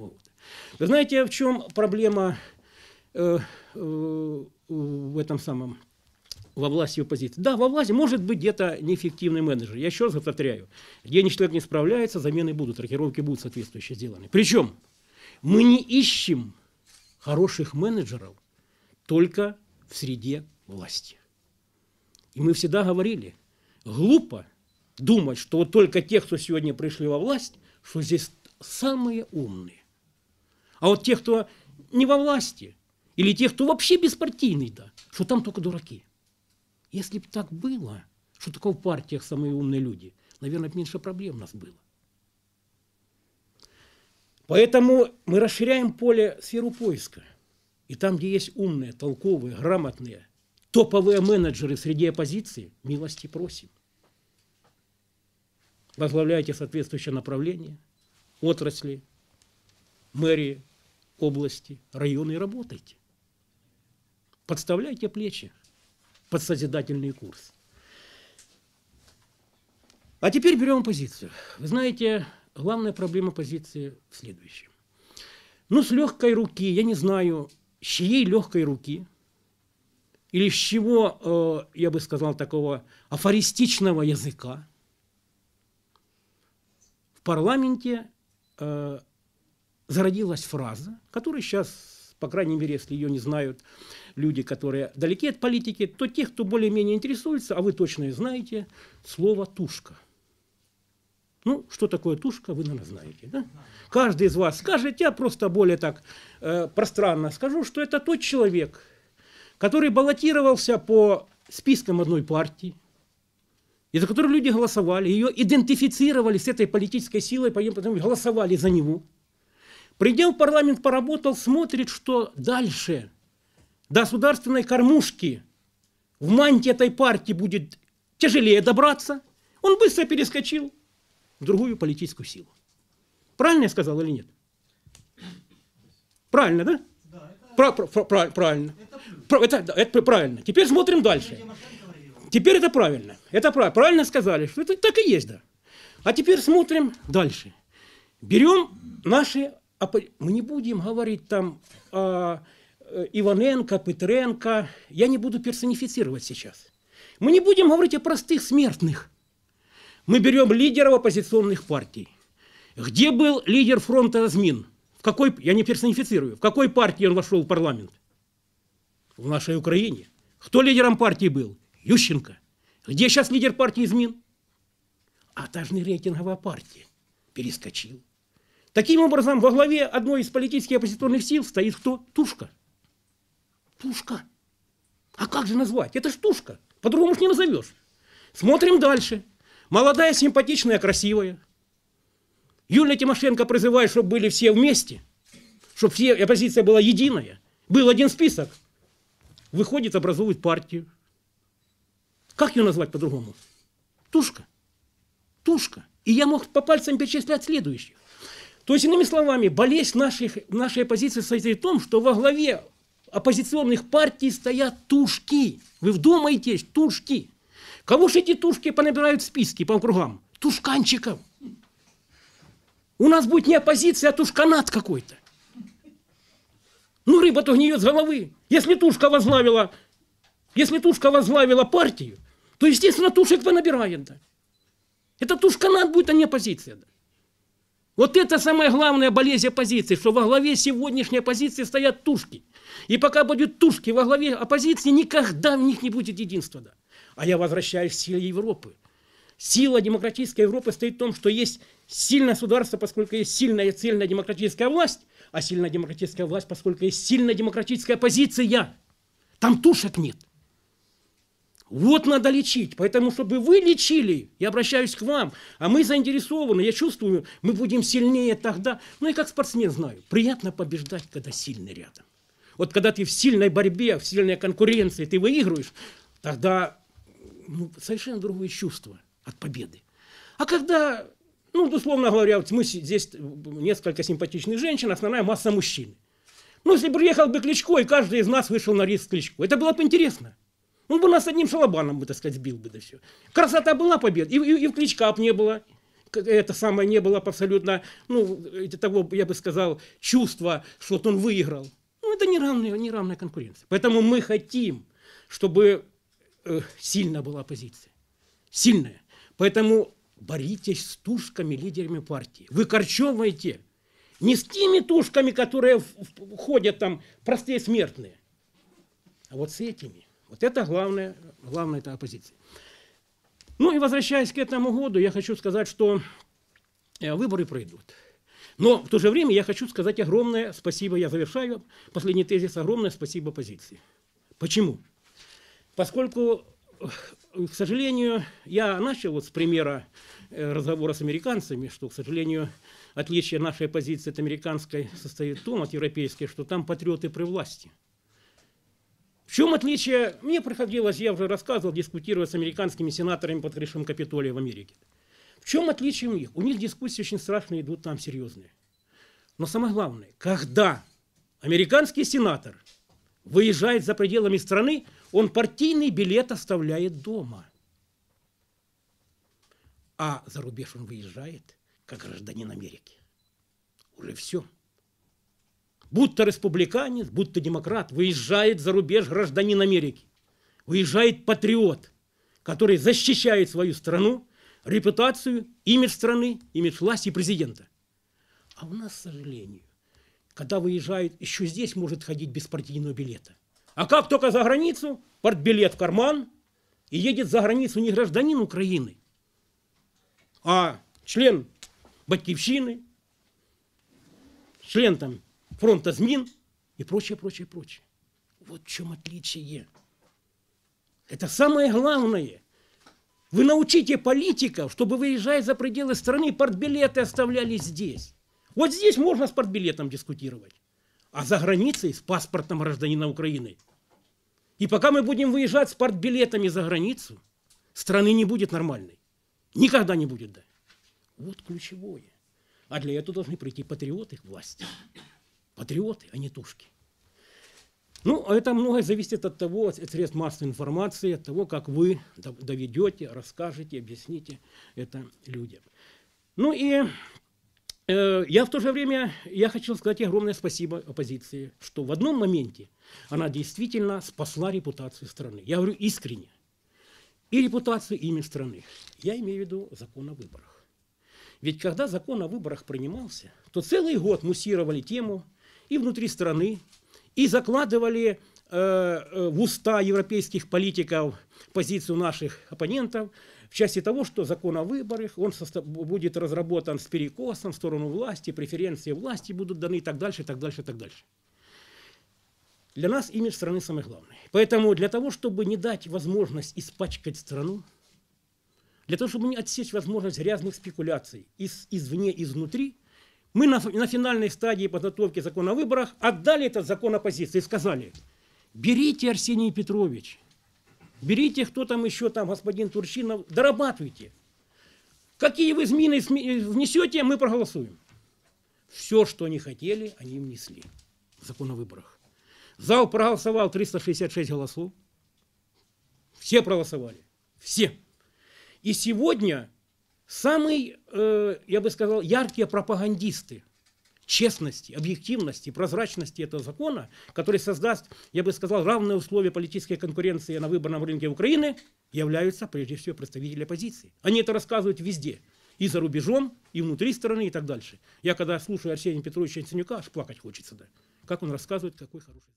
Вот. Вы знаете, в чем проблема э, э, в этом самом во власти и оппозиции. Да, во власти может быть где-то неэффективный менеджер. Я еще раз повторяю, где человек не справляется, замены будут, рокировки будут соответствующие сделаны. Причем мы не ищем хороших менеджеров только в среде власти. И мы всегда говорили, глупо думать, что вот только те, кто сегодня пришли во власть, что здесь самые умные. А вот те, кто не во власти, или те, кто вообще беспартийный, да, что там только дураки. Если бы так было, что такое в партиях самые умные люди, наверное, меньше проблем у нас было. Поэтому мы расширяем поле, сферу поиска. И там, где есть умные, толковые, грамотные, топовые менеджеры среди оппозиции, милости просим. Возглавляйте соответствующее направление, отрасли, мэрии, области, районы работайте. Подставляйте плечи под созидательный курс. А теперь берем позицию. Вы знаете, главная проблема позиции в следующем. Ну, с легкой руки, я не знаю, с чьей легкой руки, или с чего, э, я бы сказал, такого афористичного языка, в парламенте э, зародилась фраза, которая сейчас, по крайней мере, если ее не знают люди, которые далеки от политики, то те, кто более-менее интересуется, а вы точно знаете, слово «тушка». Ну, что такое тушка, вы, наверное, знаете. Да? Каждый из вас скажет, я просто более так э, пространно скажу, что это тот человек, который баллотировался по спискам одной партии, и за которую люди голосовали, ее идентифицировали с этой политической силой, потому голосовали за него. Придя в парламент, поработал, смотрит, что дальше государственной кормушки в мантии этой партии будет тяжелее добраться. Он быстро перескочил в другую политическую силу. Правильно я сказал или нет? Правильно, да? да про, про, правильно. Это, это, это правильно. Теперь смотрим дальше. Теперь это правильно. Это правильно. Правильно сказали, что это так и есть, да. А теперь смотрим дальше. Берем наши... Мы не будем говорить там о Иваненко, Петренко. Я не буду персонифицировать сейчас. Мы не будем говорить о простых смертных. Мы берем лидеров оппозиционных партий. Где был лидер фронта Размин? В какой, я не персонифицирую, в какой партии он вошел в парламент? В нашей Украине. Кто лидером партии был? Ющенко. Где сейчас лидер партии ЗМИН? А та же рейтинговая партия. Перескочил. Таким образом, во главе одной из политических оппозиционных сил стоит кто? Тушка. Тушка. А как же назвать? Это ж Тушка. По-другому не назовешь. Смотрим дальше. Молодая, симпатичная, красивая. Юлия Тимошенко призывает, чтобы были все вместе, чтобы все, оппозиция была единая. Был один список. Выходит, образует партию. Как ее назвать по-другому? Тушка. Тушка. И я мог по пальцам перечислять следующих. То есть, иными словами, болезнь нашей, нашей оппозиции состоит в том, что во главе оппозиционных партий стоят тушки. Вы вдумайтесь, тушки. Кого же эти тушки понабирают в списки по округам? Тушканчиков. У нас будет не оппозиция, а тушканат какой-то. Ну, рыба-то гниет с головы. Если тушка возглавила, если тушка возглавила партию, то, естественно, тушек понабирает. Да. Это тушканат будет, а не оппозиция. Да. Вот это самая главная болезнь оппозиции, что во главе сегодняшней оппозиции стоят тушки. И пока будут тушки во главе оппозиции, никогда в них не будет единства. Да. А я возвращаюсь к силе Европы. Сила демократической Европы стоит в том, что есть сильное государство, поскольку есть сильная сильная демократическая власть, а сильная демократическая власть, поскольку есть сильная демократическая оппозиция. Там тушек нет. Вот надо лечить. Поэтому, чтобы вы лечили, я обращаюсь к вам, а мы заинтересованы, я чувствую, мы будем сильнее тогда. Ну и как спортсмен знаю, приятно побеждать, когда сильный рядом. Вот когда ты в сильной борьбе, в сильной конкуренции, ты выигрываешь, тогда ну, совершенно другое чувство от победы. А когда, ну, условно говоря, вот мы здесь несколько симпатичных женщин, основная масса мужчин. Ну, если бы приехал бы Кличко, и каждый из нас вышел на риск Кличко, это было бы интересно. Он бы нас одним шалобаном, бы, так сказать, сбил бы, да все. Красота была победа, и, и, и в Кличка не было. это самое не было абсолютно, ну, того, я бы сказал, чувства, что вот он выиграл. Ну, это неравная, неравная конкуренция. Поэтому мы хотим, чтобы э, сильная была оппозиция. Сильная. Поэтому боритесь с тушками, лидерами партии. Выкорчевывайте. Не с теми тушками, которые в- в- ходят там простые смертные, а вот с этими. Вот это главное, главное это оппозиция. Ну и возвращаясь к этому году, я хочу сказать, что э, выборы пройдут. Но в то же время я хочу сказать огромное спасибо, я завершаю последний тезис, огромное спасибо оппозиции. Почему? Поскольку, э, к сожалению, я начал вот с примера э, разговора с американцами, что, к сожалению, отличие нашей позиции от американской состоит в том, от европейской, что там патриоты при власти. В чем отличие? Мне приходилось, я уже рассказывал, дискутировать с американскими сенаторами под крышем Капитолия в Америке. В чем отличие у них? У них дискуссии очень страшные идут там серьезные. Но самое главное, когда американский сенатор выезжает за пределами страны, он партийный билет оставляет дома. А за рубеж он выезжает, как гражданин Америки. Уже все. Будто республиканец, будто демократ, выезжает за рубеж гражданин Америки. Выезжает патриот, который защищает свою страну, репутацию, имидж страны, имидж власти президента. А у нас, к сожалению, когда выезжает, еще здесь может ходить без партийного билета. А как только за границу, партбилет в карман, и едет за границу не гражданин Украины, а член Батьківщины, член там фронта ЗМИН и прочее, прочее, прочее. Вот в чем отличие. Это самое главное. Вы научите политиков, чтобы выезжая за пределы страны, партбилеты оставляли здесь. Вот здесь можно с партбилетом дискутировать. А за границей с паспортом гражданина Украины. И пока мы будем выезжать с партбилетами за границу, страны не будет нормальной. Никогда не будет, да. Вот ключевое. А для этого должны прийти патриоты к власти. Патриоты, а не тушки. Ну, а это многое зависит от того, от средств массовой информации, от того, как вы до- доведете, расскажете, объясните это людям. Ну и э, я в то же время, я хочу сказать огромное спасибо оппозиции, что в одном моменте она действительно спасла репутацию страны. Я говорю искренне. И репутацию, и имя страны. Я имею в виду закон о выборах. Ведь когда закон о выборах принимался, то целый год муссировали тему и внутри страны, и закладывали э, э, в уста европейских политиков позицию наших оппонентов в части того, что закон о выборах, он будет разработан с перекосом в сторону власти, преференции власти будут даны и так дальше, и так дальше, и так дальше. Для нас имидж страны самое главное. Поэтому для того, чтобы не дать возможность испачкать страну, для того, чтобы не отсечь возможность грязных спекуляций из, извне, изнутри, мы на, на финальной стадии подготовки закона о выборах отдали этот закон оппозиции и сказали, берите, Арсений Петрович, берите, кто там еще там, господин Турчинов, дорабатывайте. Какие вы сме- внесете, мы проголосуем. Все, что они хотели, они внесли. Закон о выборах. Зал проголосовал 366 голосов. Все проголосовали. Все. И сегодня самые, э, я бы сказал, яркие пропагандисты честности, объективности, прозрачности этого закона, который создаст, я бы сказал, равные условия политической конкуренции на выборном рынке Украины, являются прежде всего представители оппозиции. Они это рассказывают везде. И за рубежом, и внутри страны, и так дальше. Я когда слушаю Арсения Петровича Яценюка, аж плакать хочется, да. Как он рассказывает, какой хороший.